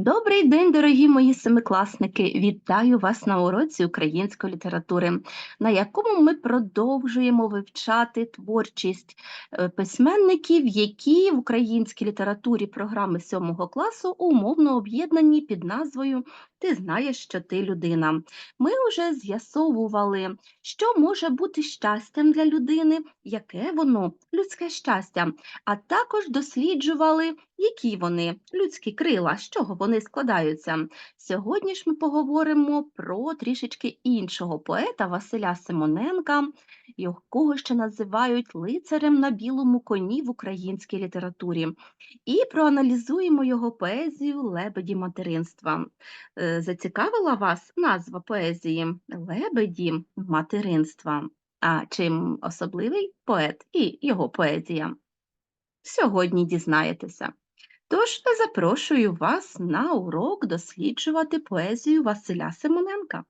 Добрий день, дорогі мої семикласники! Вітаю вас на уроці української літератури, на якому ми продовжуємо вивчати творчість е, письменників, які в українській літературі програми 7 класу умовно об'єднані під назвою Ти знаєш, що ти людина. Ми вже з'ясовували, що може бути щастям для людини, яке воно людське щастя, а також досліджували, які вони людські крила, з чого вони складаються. Сьогодні ж ми поговоримо про трішечки іншого поета Василя Симоненка, якого ще називають лицарем на білому коні в українській літературі, і проаналізуємо його поезію Лебеді материнства. Е, Зацікавила вас назва поезії Лебеді материнства. А чим особливий поет і його поезія? Сьогодні дізнаєтеся. Тож запрошую вас на урок досліджувати поезію Василя Симоненка.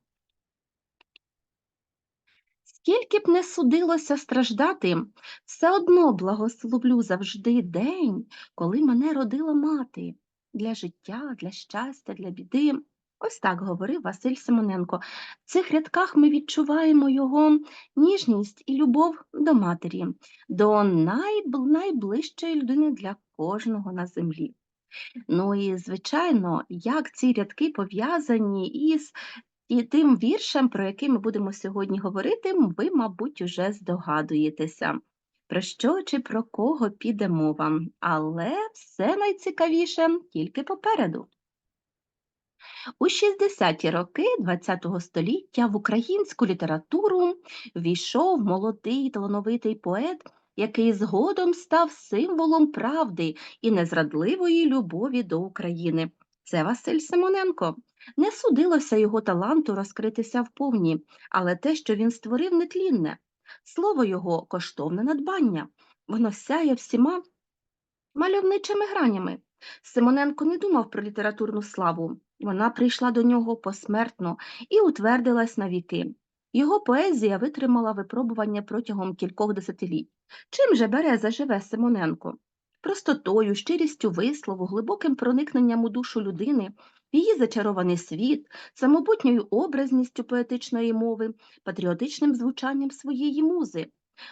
Скільки б не судилося страждати, все одно благословлю завжди день, коли мене родила мати для життя, для щастя, для біди. Ось так говорив Василь Симоненко. В цих рядках ми відчуваємо його ніжність і любов до матері, до найб... найближчої людини для кожного на землі. Ну і, звичайно, як ці рядки пов'язані із і тим віршем, про який ми будемо сьогодні говорити, ви, мабуть, уже здогадуєтеся, про що чи про кого піде мова, але все найцікавіше тільки попереду. У 60-ті роки ХХ століття в українську літературу війшов молодий талановитий поет, який згодом став символом правди і незрадливої любові до України. Це Василь Симоненко. Не судилося його таланту розкритися вповні, але те, що він створив, нетлінне. Слово його коштовне надбання, воно сяє всіма мальовничими гранями. Симоненко не думав про літературну славу, вона прийшла до нього посмертно і утвердилась на віки. Його поезія витримала випробування протягом кількох десятиліть. Чим же береза живе Симоненко? Простотою, щирістю вислову, глибоким проникненням у душу людини, її зачарований світ, самобутньою образністю поетичної мови, патріотичним звучанням своєї музи.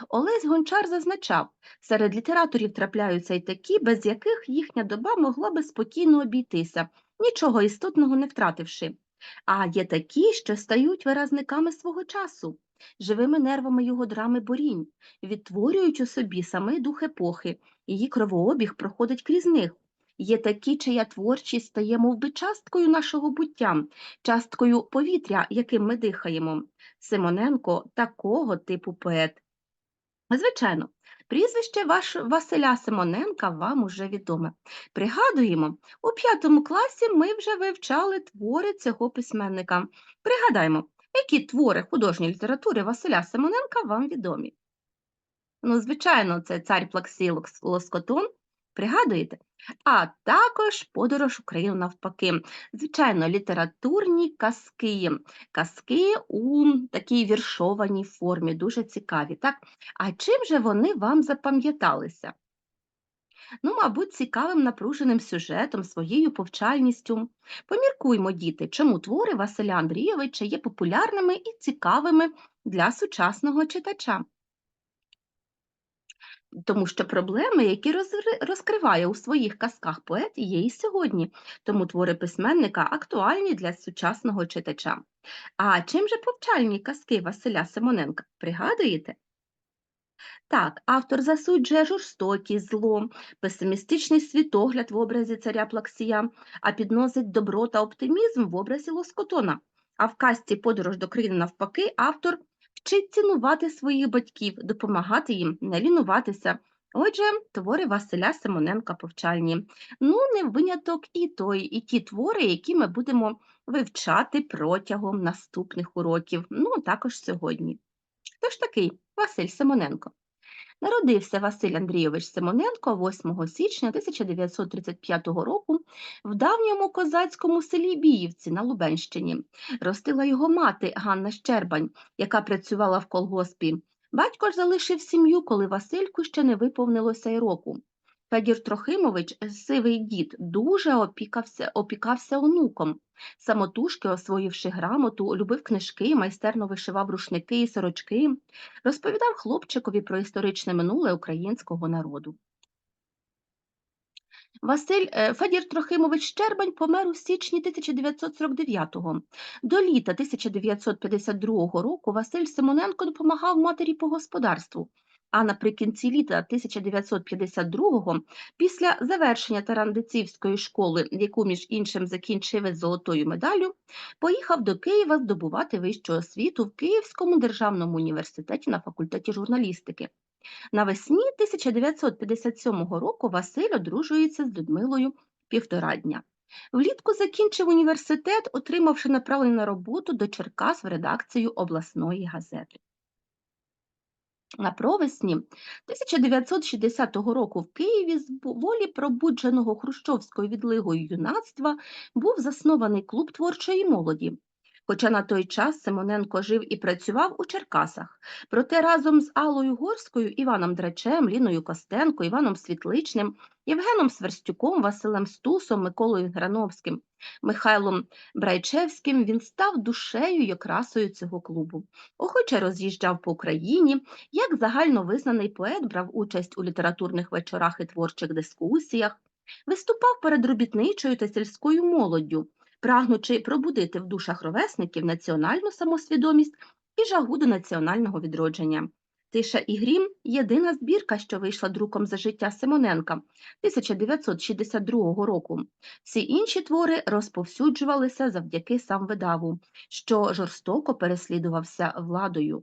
Олесь Гончар зазначав, серед літераторів трапляються й такі, без яких їхня доба могла би спокійно обійтися, нічого істотного не втративши. А є такі, що стають виразниками свого часу, живими нервами його драми борінь, відтворюють у собі саме дух епохи, її кровообіг проходить крізь них. Є такі, чия творчість стає мов би, часткою нашого буття, часткою повітря, яким ми дихаємо. Симоненко такого типу поет. Звичайно, прізвище ваш Василя Симоненка вам уже відоме. Пригадуємо, у п'ятому класі ми вже вивчали твори цього письменника. Пригадаймо, які твори художньої літератури Василя Симоненка вам відомі. Ну, звичайно, це цар Плаксій Лоскотон, Пригадуєте? А також подорож Україну навпаки. Звичайно, літературні казки, казки у такій віршованій формі, дуже цікаві. так? А чим же вони вам запам'яталися? Ну, мабуть, цікавим напруженим сюжетом, своєю повчальністю. Поміркуймо, діти, чому твори Василя Андрійовича є популярними і цікавими для сучасного читача тому що проблеми, які розкриває у своїх казках поет, є і сьогодні, тому твори письменника актуальні для сучасного читача. А чим же повчальні казки Василя Симоненка? Пригадуєте? Так, автор засуджує жорстокість, зло, песимістичний світогляд в образі царя Плаксія, а підносить добро та оптимізм в образі Лоскотона. А в казці Подорож до країни навпаки автор вчить цінувати своїх батьків, допомагати їм, не лінуватися. Отже, твори Василя Симоненка повчальні. Ну, не виняток і той, і ті твори, які ми будемо вивчати протягом наступних уроків, ну, також сьогодні. Тож такий Василь Симоненко? Народився Василь Андрійович Симоненко 8 січня 1935 року в давньому козацькому селі Біївці на Лубенщині. Ростила його мати Ганна Щербань, яка працювала в колгоспі. Батько ж залишив сім'ю, коли Васильку ще не виповнилося й року. Федір Трохимович, сивий дід, дуже опікався, опікався онуком. Самотужки, освоївши грамоту, любив книжки, майстерно вишивав рушники і сорочки, розповідав хлопчикові про історичне минуле українського народу. Василь е, Федір Трохимович Щербань помер у січні 1949-го. До літа 1952 року Василь Симоненко допомагав матері по господарству. А наприкінці літа 1952-го, після завершення Тарандицівської школи, яку між іншим закінчив із золотою медаллю, поїхав до Києва здобувати вищу освіту в Київському державному університеті на факультеті журналістики. Навесні 1957 року Василь одружується з Людмилою півтора дня. Влітку закінчив університет, отримавши направлення на роботу до Черкас в редакцію обласної газети. На провесні 1960 року в Києві з волі пробудженого хрущовською відлигою юнацтва був заснований клуб творчої молоді, Хоча на той час Симоненко жив і працював у Черкасах, проте разом з Аллою Горською, Іваном Драчем, Ліною Костенко, Іваном Світличним, Євгеном Сверстюком, Василем Стусом, Миколою Грановським, Михайлом Брайчевським він став душею й окрасою цього клубу. Охоче роз'їжджав по Україні, як загально визнаний поет брав участь у літературних вечорах і творчих дискусіях, виступав перед робітничою та сільською молоддю прагнучи пробудити в душах ровесників національну самосвідомість і жагу до національного відродження. Тиша і грім єдина збірка, що вийшла друком за життя Симоненка 1962 року. Всі інші твори розповсюджувалися завдяки сам видаву, що жорстоко переслідувався владою.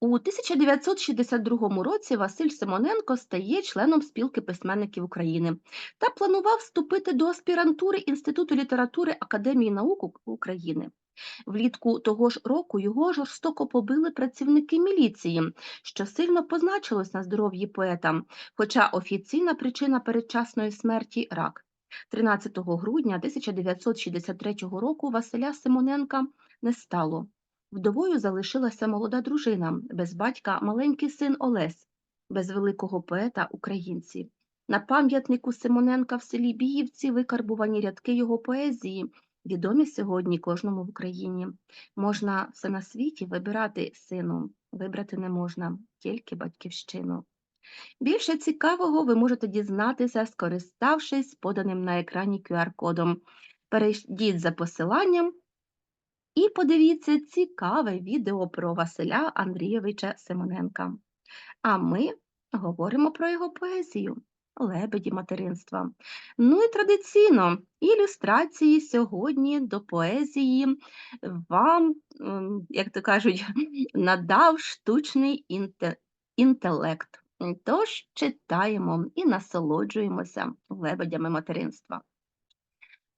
У 1962 році Василь Симоненко стає членом спілки письменників України та планував вступити до аспірантури Інституту літератури Академії наук України. Влітку того ж року його жорстоко побили працівники міліції, що сильно позначилось на здоров'ї поета, хоча офіційна причина передчасної смерті рак. 13 грудня 1963 року Василя Симоненка не стало. Вдовою залишилася молода дружина, без батька маленький син Олесь, без великого поета українці. На пам'ятнику Симоненка в селі Біївці викарбувані рядки його поезії, відомі сьогодні кожному в Україні. Можна все на світі вибирати сину, вибрати не можна, тільки батьківщину. Більше цікавого ви можете дізнатися, скориставшись поданим на екрані QR-кодом. Перейдіть за посиланням і подивіться цікаве відео про Василя Андрійовича Симоненка. А ми говоримо про його поезію, лебеді материнства. Ну і традиційно ілюстрації сьогодні до поезії вам, як то кажуть, надав штучний інтелект. Тож читаємо і насолоджуємося лебедями материнства.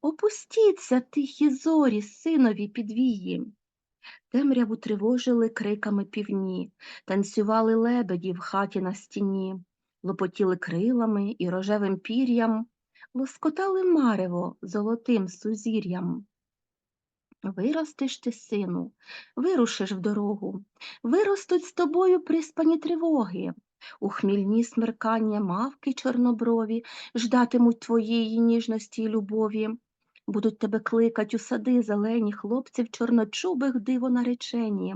Опустіться, тихі зорі, синові підвії. Темряву тривожили криками півні, танцювали лебеді в хаті на стіні, лопотіли крилами і рожевим пір'ям, лоскотали марево золотим сузір'ям. Виростеш ти, сину, вирушиш в дорогу, виростуть з тобою приспані тривоги, у хмільні смеркання мавки чорноброві ждатимуть твоєї ніжності й любові. Будуть тебе кликать у сади зелені хлопців чорночубих диво наречені.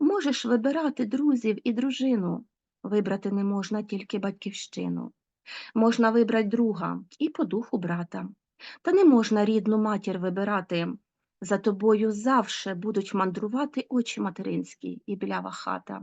Можеш вибирати друзів і дружину. Вибрати не можна тільки батьківщину. Можна вибрати друга і по духу брата. Та не можна рідну матір вибирати. За тобою завше будуть мандрувати очі материнські і білява хата.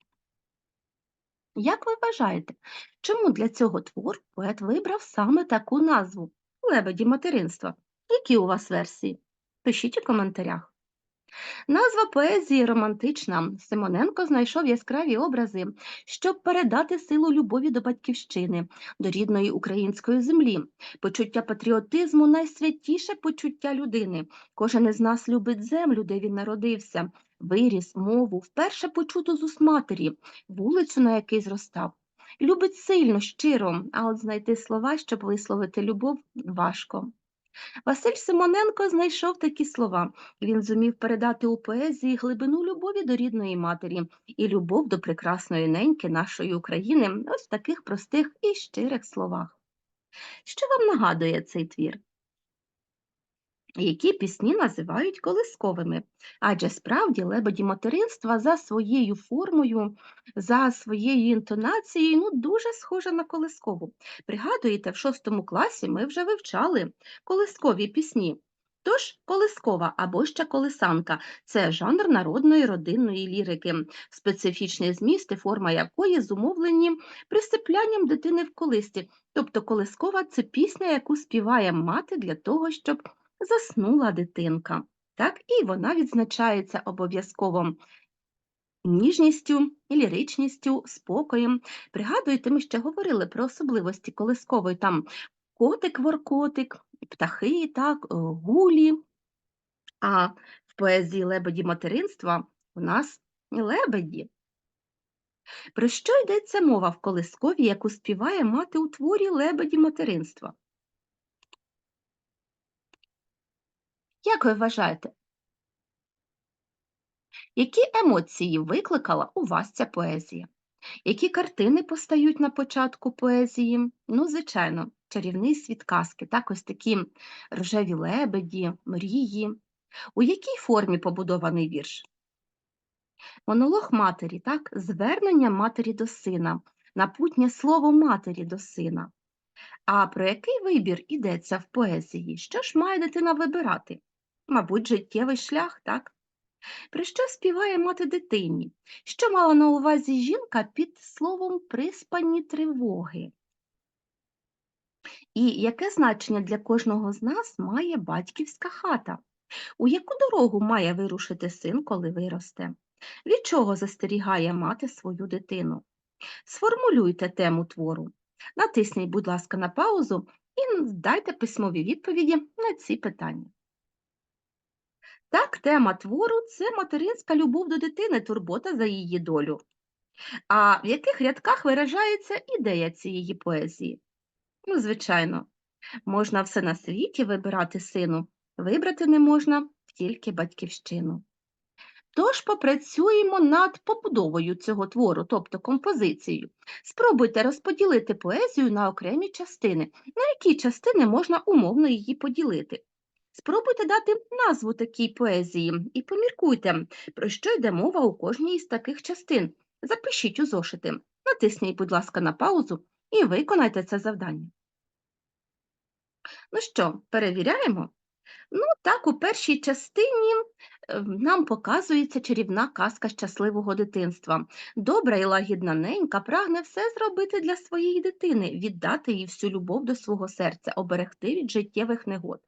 Як ви вважаєте, чому для цього твору поет вибрав саме таку назву Лебеді материнства? Які у вас версії? Пишіть у коментарях. Назва поезії романтична. Симоненко знайшов яскраві образи, щоб передати силу любові до батьківщини, до рідної української землі. Почуття патріотизму найсвятіше почуття людини. Кожен із нас любить землю, де він народився, виріс, мову, вперше почуту з уст матері, вулицю, на якій зростав. Любить сильно, щиро, а от знайти слова, щоб висловити любов, важко. Василь Симоненко знайшов такі слова. Він зумів передати у поезії глибину любові до рідної матері і любов до прекрасної неньки нашої України ось в таких простих і щирих словах. Що вам нагадує цей твір? Які пісні називають колисковими, адже справді лебеді материнства за своєю формою, за своєю інтонацією ну, дуже схожа на колискову. Пригадуєте, в шостому класі ми вже вивчали колискові пісні. Тож колискова або ще колисанка це жанр народної родинної лірики, специфічний зміст і форма якої зумовлені присиплянням дитини в колисті. Тобто колискова це пісня, яку співає мати для того, щоб заснула дитинка. Так, І вона відзначається обов'язково ніжністю, ліричністю, спокоєм. Пригадуєте, ми ще говорили про особливості колискової там котик-воркотик, птахи, так, гулі. А в поезії лебеді материнства у нас лебеді. Про що йдеться мова в колискові, яку співає мати у творі лебеді материнства? Як ви вважаєте, які емоції викликала у вас ця поезія? Які картини постають на початку поезії? Ну, звичайно, чарівний світ казки, так ось такі рожеві лебеді, мрії. У якій формі побудований вірш? Монолог матері, так, звернення матері до сина, напутнє слово матері до сина. А про який вибір йдеться в поезії? Що ж має дитина вибирати? Мабуть, життєвий шлях, так? Про що співає мати дитині? Що мала на увазі жінка під словом приспані тривоги? І яке значення для кожного з нас має батьківська хата? У яку дорогу має вирушити син, коли виросте? Від чого застерігає мати свою дитину? Сформулюйте тему твору. Натисніть, будь ласка, на паузу і дайте письмові відповіді на ці питання. Так, тема твору це материнська любов до дитини, турбота за її долю. А в яких рядках виражається ідея цієї поезії? Ну, звичайно, можна все на світі вибирати сину, вибрати не можна тільки батьківщину. Тож попрацюємо над побудовою цього твору, тобто композицією. Спробуйте розподілити поезію на окремі частини, на які частини можна умовно її поділити. Спробуйте дати назву такій поезії і поміркуйте, про що йде мова у кожній із таких частин. Запишіть у зошити, натисніть, будь ласка, на паузу і виконайте це завдання. Ну що, перевіряємо? Ну, так, у першій частині е, нам показується чарівна казка щасливого дитинства. Добра і лагідна ненька прагне все зробити для своєї дитини, віддати їй всю любов до свого серця, оберегти від життєвих негод.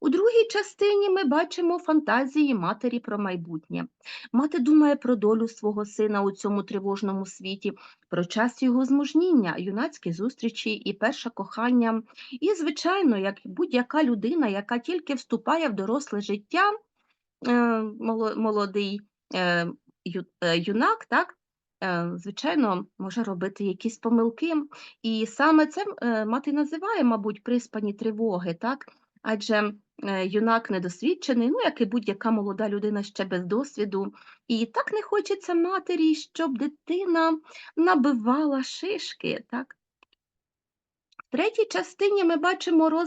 У другій частині ми бачимо фантазії матері про майбутнє. Мати думає про долю свого сина у цьому тривожному світі, про час його змужніння, юнацькі зустрічі і перше кохання. І, звичайно, як будь-яка людина, яка тільки вступає в доросле життя, е, молодий е, е, юнак, так, звичайно, може робити якісь помилки. І саме це мати називає, мабуть, приспані тривоги. так, адже е, юнак недосвідчений, ну як і будь-яка молода людина ще без досвіду. І так не хочеться матері, щоб дитина набивала шишки. так? В третій частині ми бачимо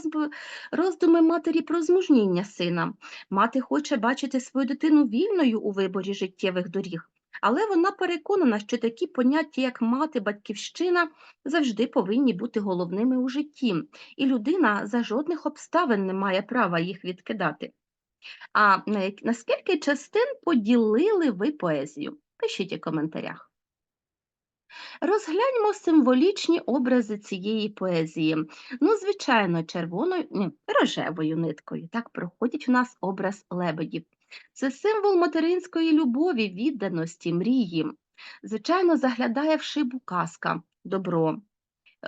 роздуми матері про змужніння сина. Мати хоче бачити свою дитину вільною у виборі життєвих доріг. Але вона переконана, що такі поняття, як мати, батьківщина, завжди повинні бути головними у житті, і людина за жодних обставин не має права їх відкидати. А на скільки частин поділили ви поезію? Пишіть у коментарях. Розгляньмо символічні образи цієї поезії. Ну, звичайно, червоною, ні, рожевою ниткою. Так проходить у нас образ лебедів. Це символ материнської любові, відданості, мрії. Звичайно, заглядає в шибу казка, добро,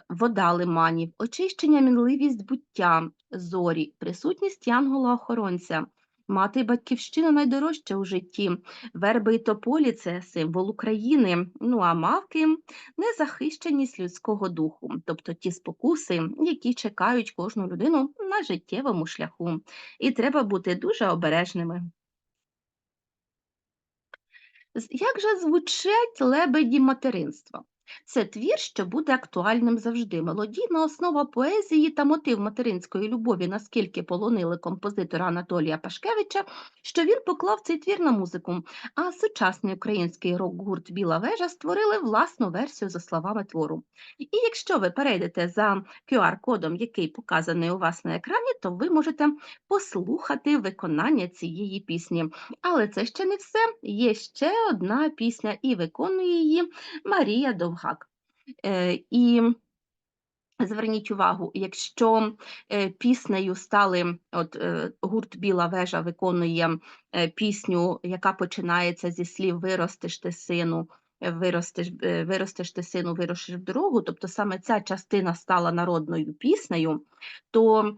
вода лиманів, очищення, мінливість буття, зорі, присутність янгола-охоронця. Мати і батьківщина найдорожча у житті. Верби і тополі це символ України. Ну а мавки незахищеність людського духу, тобто ті спокуси, які чекають кожну людину на життєвому шляху. І треба бути дуже обережними. Як же звучать лебеді материнства? Це твір, що буде актуальним завжди. Мелодійна основа поезії та мотив материнської любові наскільки полонили композитора Анатолія Пашкевича, що він поклав цей твір на музику. А сучасний український рок-гурт Біла вежа створили власну версію за словами твору. І якщо ви перейдете за QR-кодом, який показаний у вас на екрані, то ви можете послухати виконання цієї пісні. Але це ще не все. Є ще одна пісня, і виконує її Марія Довгак. Е, і зверніть увагу, якщо е, піснею стали, от е, гурт Біла вежа виконує пісню, яка починається зі слів Виростеш ти сину. Виростеш, виростеш ти сину, вирушиш в дорогу, тобто саме ця частина стала народною піснею, то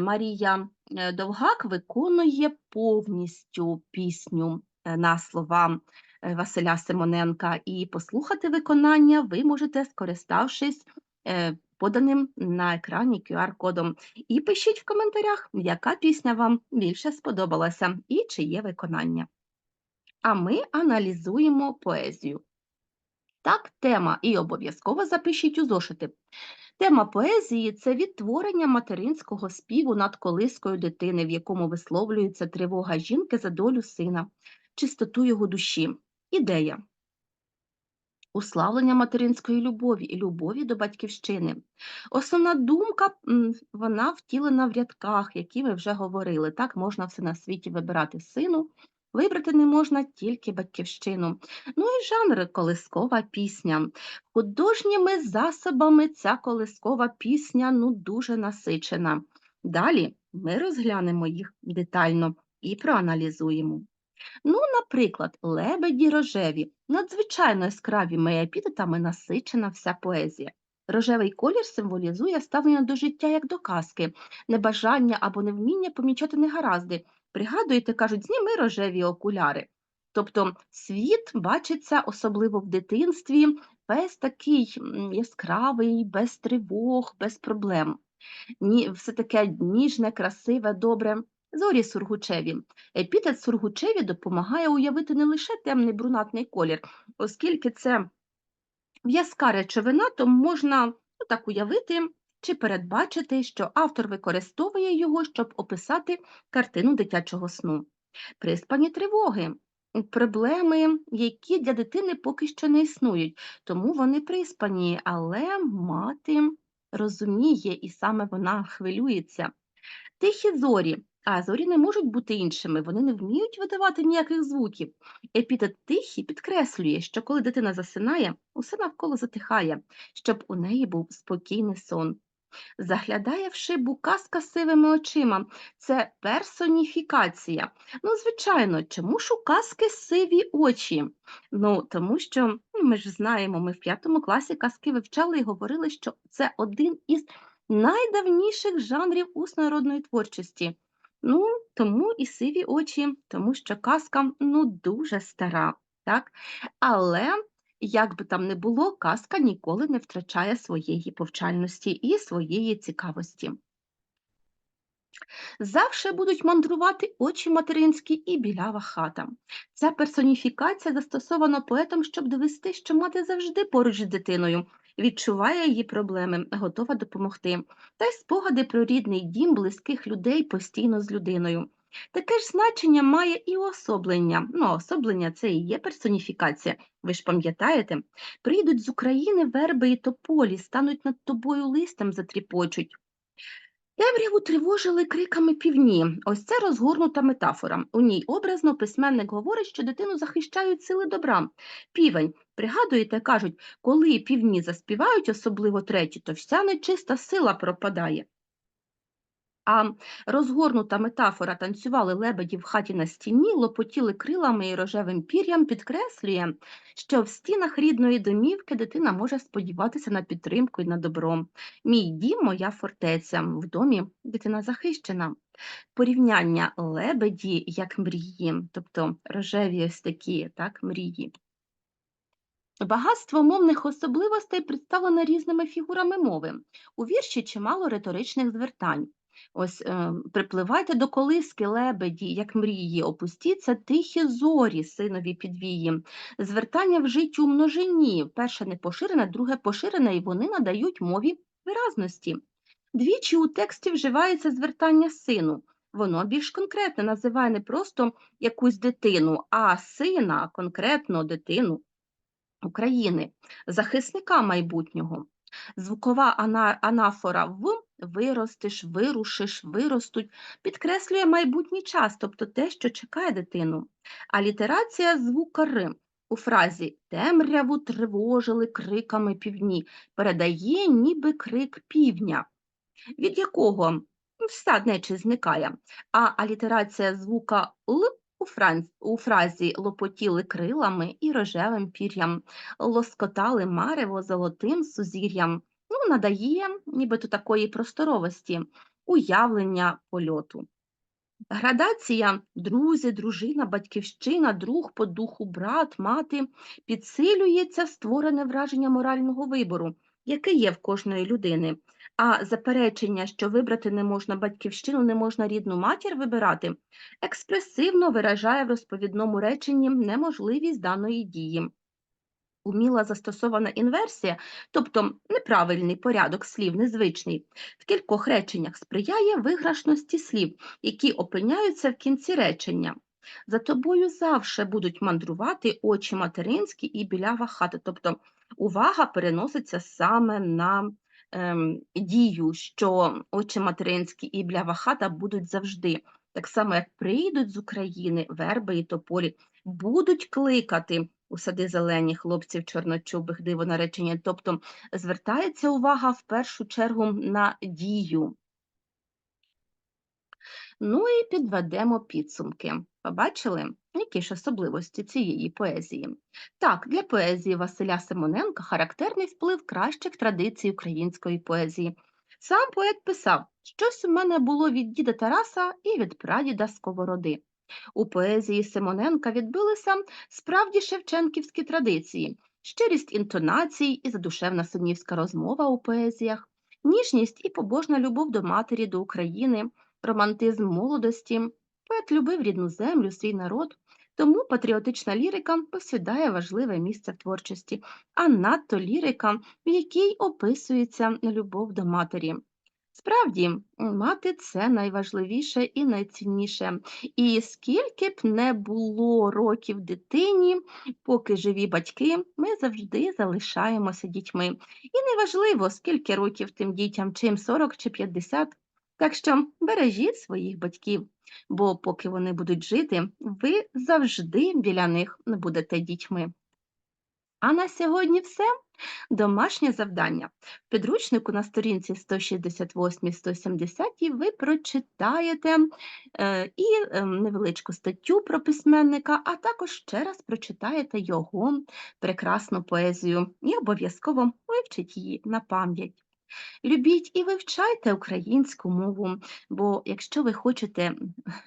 Марія Довгак виконує повністю пісню на слова е, Василя Симоненка. І послухати виконання ви можете, скориставшись е, поданим на екрані QR-кодом. І пишіть в коментарях, яка пісня вам більше сподобалася і чиє виконання. А ми аналізуємо поезію. Так, тема, і обов'язково запишіть у зошити. Тема поезії це відтворення материнського співу над колискою дитини, в якому висловлюється тривога жінки за долю сина, чистоту його душі. Ідея уславлення материнської любові і любові до батьківщини. Основна думка вона втілена в рядках, які ми вже говорили. Так можна все на світі вибирати сину, вибрати не можна тільки батьківщину. Ну і жанр колискова пісня. Художніми засобами ця колискова пісня ну дуже насичена. Далі ми розглянемо їх детально і проаналізуємо. Ну, наприклад, лебеді рожеві, надзвичайно яскраві яскравими епітетами насичена вся поезія. Рожевий колір символізує ставлення до життя як до казки, небажання або невміння помічати негаразди. Пригадуєте, кажуть, зніми рожеві окуляри. Тобто світ бачиться особливо в дитинстві, весь такий яскравий, без тривог, без проблем. Все таке ніжне, красиве, добре. Зорі сургучеві. Епітет сургучеві допомагає уявити не лише темний брунатний колір, оскільки це в'язка речовина, то можна ну, так уявити чи передбачити, що автор використовує його, щоб описати картину дитячого сну. Приспані тривоги, проблеми, які для дитини поки що не існують, тому вони приспані, але мати розуміє, і саме вона хвилюється. Тихі зорі. А зорі не можуть бути іншими, вони не вміють видавати ніяких звуків. Епітет тихий підкреслює, що коли дитина засинає, усе навколо затихає, щоб у неї був спокійний сон. Заглядає в шибу казка сивими очима. Це персоніфікація. Ну, звичайно, чому ж у казки сиві очі? Ну, тому що ну, ми ж знаємо, ми в п'ятому класі казки вивчали і говорили, що це один із найдавніших жанрів уснородної творчості. Ну, тому і сиві очі, тому що казка ну, дуже стара, так? Але як би там не було, казка ніколи не втрачає своєї повчальності і своєї цікавості. Завше будуть мандрувати очі материнські і білява хата. Ця персоніфікація застосована поетом, щоб довести, що мати завжди поруч з дитиною, відчуває її проблеми, готова допомогти, та й спогади про рідний дім близьких людей постійно з людиною. Таке ж значення має і уособлення. Ну, особлення це і є персоніфікація. Ви ж пам'ятаєте? Прийдуть з України верби і тополі, стануть над тобою листом затріпочуть. Темряву тривожили криками півні. Ось це розгорнута метафора. У ній образно письменник говорить, що дитину захищають сили добра. Півень. Пригадуєте, кажуть, коли півні заспівають, особливо треті, то вся нечиста сила пропадає. А розгорнута метафора танцювали лебеді в хаті на стіні, лопотіли крилами і рожевим пір'ям, підкреслює, що в стінах рідної домівки дитина може сподіватися на підтримку і на добро. Мій дім, моя фортеця, в домі дитина захищена. Порівняння лебеді як мрії, тобто рожеві ось такі так, мрії. Багатство мовних особливостей представлено різними фігурами мови. У вірші чимало риторичних звертань. Ось е, припливайте до колиски лебеді, як мрії, опустіться тихі зорі, синові підвії. Звертання вжиті у множині. Перше не поширене, друге поширене, і вони надають мові виразності. Двічі у тексті вживається звертання сину. Воно більш конкретне називає не просто якусь дитину, а сина, конкретно дитину. України, захисника майбутнього. Звукова анафора в виростеш, вирушиш, виростуть підкреслює майбутній час, тобто те, що чекає дитину. А літерація звука Р у фразі темряву тривожили криками півні передає ніби крик півня, від якого вся нечість зникає. А алітерація звука Л у фразі лопотіли крилами і рожевим пір'ям, лоскотали марево золотим сузір'ям, ну, надає нібито такої просторовості, уявлення польоту. Градація друзі, дружина, батьківщина, друг по духу, брат, мати підсилюється створене враження морального вибору, яке є в кожної людини. А заперечення, що вибрати не можна батьківщину, не можна рідну матір вибирати, експресивно виражає в розповідному реченні неможливість даної дії. Уміла застосована інверсія, тобто неправильний порядок слів, незвичний, в кількох реченнях сприяє виграшності слів, які опиняються в кінці речення. За тобою завше будуть мандрувати очі материнські і білява хата, тобто увага переноситься саме на ем, дію, що очі материнські і білява хата будуть завжди. Так само, як прийдуть з України верби і тополі, будуть кликати у сади зелені хлопців чорночубих диво наречення, тобто звертається увага в першу чергу на дію. Ну і підведемо підсумки. Побачили, які ж особливості цієї поезії? Так, для поезії Василя Симоненка характерний вплив кращих традицій української поезії. Сам поет писав, щось у мене було від діда Тараса і від прадіда Сковороди. У поезії Симоненка відбилися справді шевченківські традиції, щирість інтонацій і задушевна синівська розмова у поезіях, ніжність і побожна любов до матері, до України, романтизм молодості. Поет любив рідну землю, свій народ, тому патріотична лірика посідає важливе місце в творчості, а надто лірика, в якій описується любов до матері. Справді, мати це найважливіше і найцінніше. І скільки б не було років дитині, поки живі батьки, ми завжди залишаємося дітьми. І неважливо, скільки років тим дітям, чим 40 чи 50. Так що бережіть своїх батьків, бо поки вони будуть жити, ви завжди біля них будете дітьми. А на сьогодні все. Домашнє завдання. В підручнику на сторінці 168-170 ви прочитаєте е, і е, невеличку статтю про письменника, а також ще раз прочитаєте його прекрасну поезію і обов'язково вивчіть її на пам'ять. Любіть і вивчайте українську мову, бо якщо ви хочете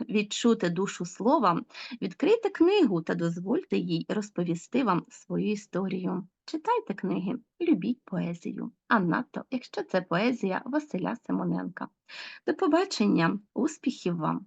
відчути душу слова, відкрийте книгу та дозвольте їй розповісти вам свою історію. Читайте книги, любіть поезію, а надто, якщо це поезія Василя Симоненка. До побачення, успіхів вам!